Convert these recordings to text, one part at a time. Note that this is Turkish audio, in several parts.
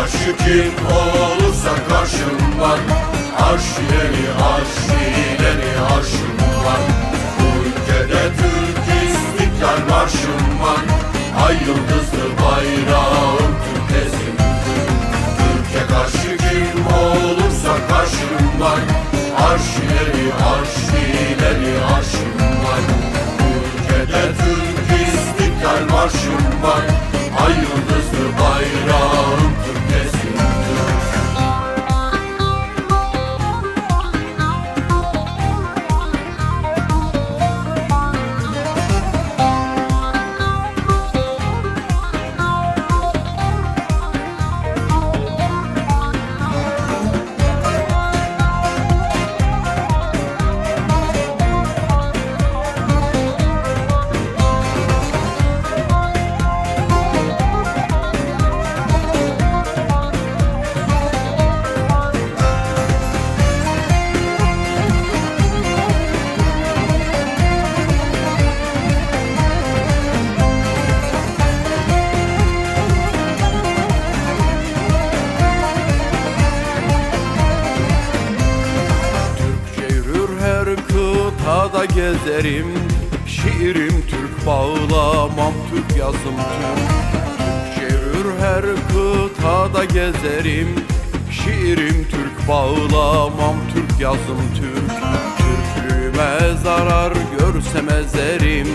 karşı kim olursa karşım var Arş ileri arş ileri arşım var Bu ülkede Türk istiklal marşım var Ay yıldızlı bayrağım Türk ezimdir Türk'e karşı kim olursa karşım var Arş ileri arş ileri arşım var Bu ülkede Türk istiklal marşım var Ay yıldızlı bayrağım kıtada gezerim. Şiirim Türk bağlamam Türk yazım Türk. Yürür her kıtada gezerim. Şiirim Türk bağlamam Türk yazım Türk. Türklüğüme zarar görsem ezerim.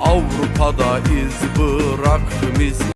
Avrupa'da iz bıraktım iz